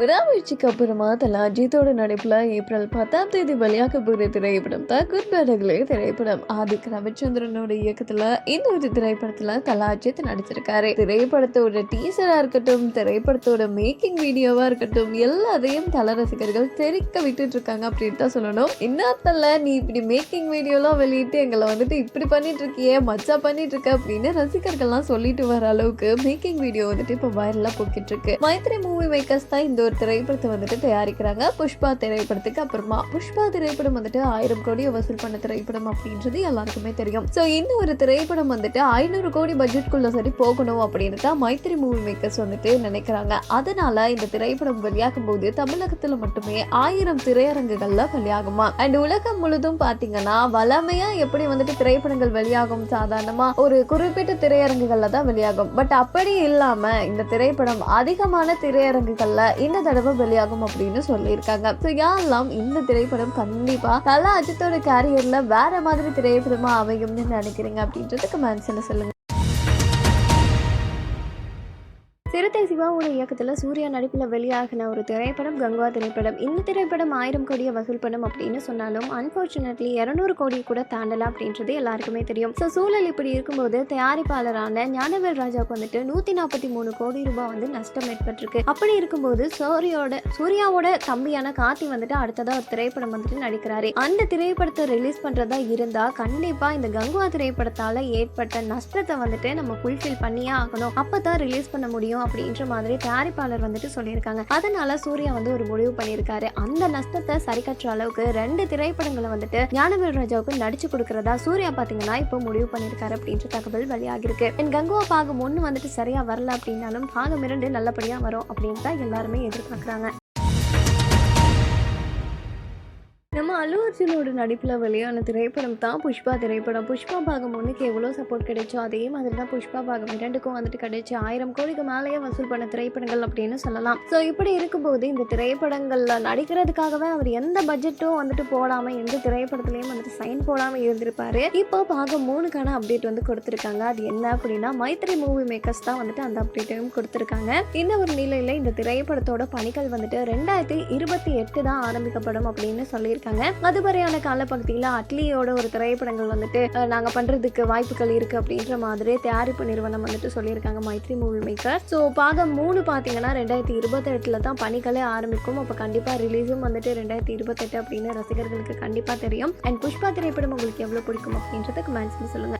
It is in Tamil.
விடாமுயற்சிக்கு அப்புறமா தலா அஜித்தோட நடிப்பில் ஏப்ரல் பத்தாம் தேதி வெளியாக போகிற திரைப்படம் தான் குட் பேடகளே திரைப்படம். ஆதிக் ரவிச்சந்திரனோட இயக்கத்தில் இந்த ஒரு திரைப்படத்தில் தலா அஜித் நடிச்சிருக்காரு. திரைப்படத்தோட டீசராக இருக்கட்டும் திரைப்படத்தோட மேக்கிங் வீடியோவாக இருக்கட்டும் எல்லாத்தையும் தல ரசிகர்கள் தெரிக்க விட்டுட்டு இருக்காங்க அப்படின்னு தான் சொல்லணும். இன்னத்தல்ல நீ இப்படி மேக்கிங் வீடியோலாம் வெளியிட்டு எங்களை வந்துட்டு இப்படி பண்ணிட்டு இருக்கியே மச்சா பண்ணிட்டு இருக்க அப்படின்னு ரசிகர்கள்லாம் சொல்லிட்டு வர அளவுக்கு மேக்கிங் வீடியோ வந்துட்டு இப்போ வைரலாக போக்கிட்டு இருக்கு. மைத்ரி மூவி மேக்கர்ஸ் தான் இந்த ஒரு திரைப்படத்தை வந்துட்டு தயாரிக்கிறாங்க. புஷ்பா திரைப்படத்துக்கு அப்புறமா புஷ்பா திரைப்படம் வந்துட்டு ஆயிரம் கோடியை வசூல் பண்ண திரைப்படம் அப்படின்றது எல்லாருக்குமே தெரியும். ஸோ இந்த ஒரு திரைப்படம் வந்துட்டு ஐநூறு கோடி பட்ஜெட்குள்ள சரி போகணும் அப்படின்னு தான் மைத்ரி மூவி மேக்கர்ஸ் வந்துட்டு நினைக்கிறாங்க. அதனால இந்த திரைப்படம் வெளியாகும் போது தமிழகத்துல மட்டுமே ஆயிரம் திரையரங்குகள்ல வெளியாகுமா? அண்ட் உலகம் முழுதும் பாத்தீங்கன்னா வளமையா எப்படி வந்துட்டு திரைப்படங்கள் வெளியாகும்? சாதாரணமா ஒரு குறிப்பிட்ட திரையரங்குகள்ல தான் வெளியாகும். பட் அப்படி இல்லாம இந்த திரைப்படம் அதிகமான திரையரங்குகள்ல இந்த தடவை வெளியாகும் அப்படின்னு சொல்லியிருக்காங்க. ஸோ யாரெல்லாம் இந்த திரைப்படம் கண்டிப்பா தலா அஜித்தோட கேரியர்ல வேற மாதிரி திரைப்படமா அமையும்னு நினைக்கிறீங்க அப்படின்றது கமெண்ட்ஸ்ல சொல்லுங்க. சிறுத்தை சிவாவோட இயக்கத்தில் சூர்யா நடிப்பில் வெளியாகின ஒரு திரைப்படம் கங்குவா திரைப்படம். இந்த திரைப்படம் ஆயிரம் கோடியை வசூல் பண்ணும் அப்படின்னு சொன்னாலும் அன்ஃபார்ச்சுனேட்லி இரநூறு கோடி கூட தாண்டலாம் அப்படின்றது எல்லாருக்குமே தெரியும். ஸோ சூழல் இப்படி இருக்கும்போது தயாரிப்பாளரான ஞானவேல் ராஜாவுக்கு வந்துட்டு நூற்றி நாற்பத்தி மூணு கோடி ரூபாய் வந்து நஷ்டம் ஏற்பட்டிருக்கு. அப்படி இருக்கும்போது சூரியோட சூர்யாவோட தம்பியான காத்தி வந்துட்டு அடுத்ததாக ஒரு திரைப்படம் வந்துட்டு நடிக்கிறாரு. அந்த திரைப்படத்தை ரிலீஸ் பண்ணுறதா இருந்தால் கண்டிப்பாக இந்த கங்குவா திரைப்படத்தால் ஏற்பட்ட நஷ்டத்தை வந்துட்டு நம்ம ஃபுல்ஃபில் பண்ணியே ஆகணும். அப்போ தான் ரிலீஸ் பண்ண முடியும். அப்படின்ற மாதிரி தயாரிப்பாளர் வந்துட்டு சொல்லியிருக்காங்க. அதனால சூர்யா வந்து ஒரு முடிவு பண்ணியிருக்காரு. அந்த நஷ்டத்தை சரி கட்டுற அளவுக்கு ரெண்டு திரைப்படங்களை வந்துட்டு ஞானவேல் ராஜாவுக்கு நடிச்சு கொடுக்கறதா சூர்யா பாத்தீங்கன்னா இப்போ முடிவு பண்ணியிருக்காரு அப்படின்ற தகவல் வெளியாகிருக்கு என் கங்குவா பாகம் ஒன்று வந்துட்டு சரியா வரல அப்படின்னாலும் பாகம் இரண்டு நல்லபடியா வரும் அப்படின்னு தான் எல்லாருமே எதிர்பார்க்குறாங்க. அல்லு அர்ஜுனோட நடிப்பில் வெளியான திரைப்படம் தான் புஷ்பா திரைப்படம். புஷ்பா பாகம் ஒன்றுக்கு எவ்வளோ சப்போர்ட் கிடைச்சோ அதே மாதிரி தான் புஷ்பா பாகம் இரண்டுக்கும் வந்துட்டு கிடைச்சி ஆயிரம் கோடிக்கு மேலேயே வசூல் பண்ண திரைப்படங்கள் அப்படின்னு சொல்லலாம். ஸோ இப்படி இருக்கும்போது இந்த திரைப்படங்களில் நடிக்கிறதுக்காகவே அவர் எந்த பட்ஜெட்டும் வந்துட்டு போடாமல் எந்த திரைப்படத்துலையும் வந்துட்டு சைன் போடாமல் இருந்திருப்பார். இப்போ பாகம் மூணுக்கான அப்டேட் வந்து கொடுத்துருக்காங்க. அது என்ன அப்படின்னா மைத்ரி மூவி மேக்கர்ஸ் தான் வந்துட்டு அந்த அப்டேட்டையும் கொடுத்துருக்காங்க. இந்த ஒரு நிலையில் இந்த திரைப்படத்தோட பணிகள் வந்துட்டு ரெண்டாயிரத்தி இருபத்தி எட்டு தான் ஆரம்பிக்கப்படும் அப்படின்னு சொல்லியிருக்காங்க. அதுவரையான காலப்பகுதியில் அட்லியோட ஒரு திரைப்படங்கள் வந்துட்டு நாங்கள் பண்ணுறதுக்கு வாய்ப்புகள் இருக்கு அப்படின்ற மாதிரி தயாரிப்பு நிறுவனம் வந்துட்டு சொல்லியிருக்காங்க மைத்ரி மூவி மேக்கர் ஸோ பாகம் மூணு பார்த்தீங்கன்னா ரெண்டாயிரத்தி இருபத்தெட்டில் தான் பணிகளே ஆரம்பிக்கும். அப்போ கண்டிப்பாக ரிலீஸும் வந்துட்டு ரெண்டாயிரத்தி இருபத்தெட்டு அப்படின்னு ரசிகர்களுக்கு கண்டிப்பாக தெரியும். அண்ட் புஷ்பா திரைப்படம் உங்களுக்கு எவ்வளோ பிடிக்கும் அப்படின்றத கமெண்ட்ஸ்ல சொல்லுங்க.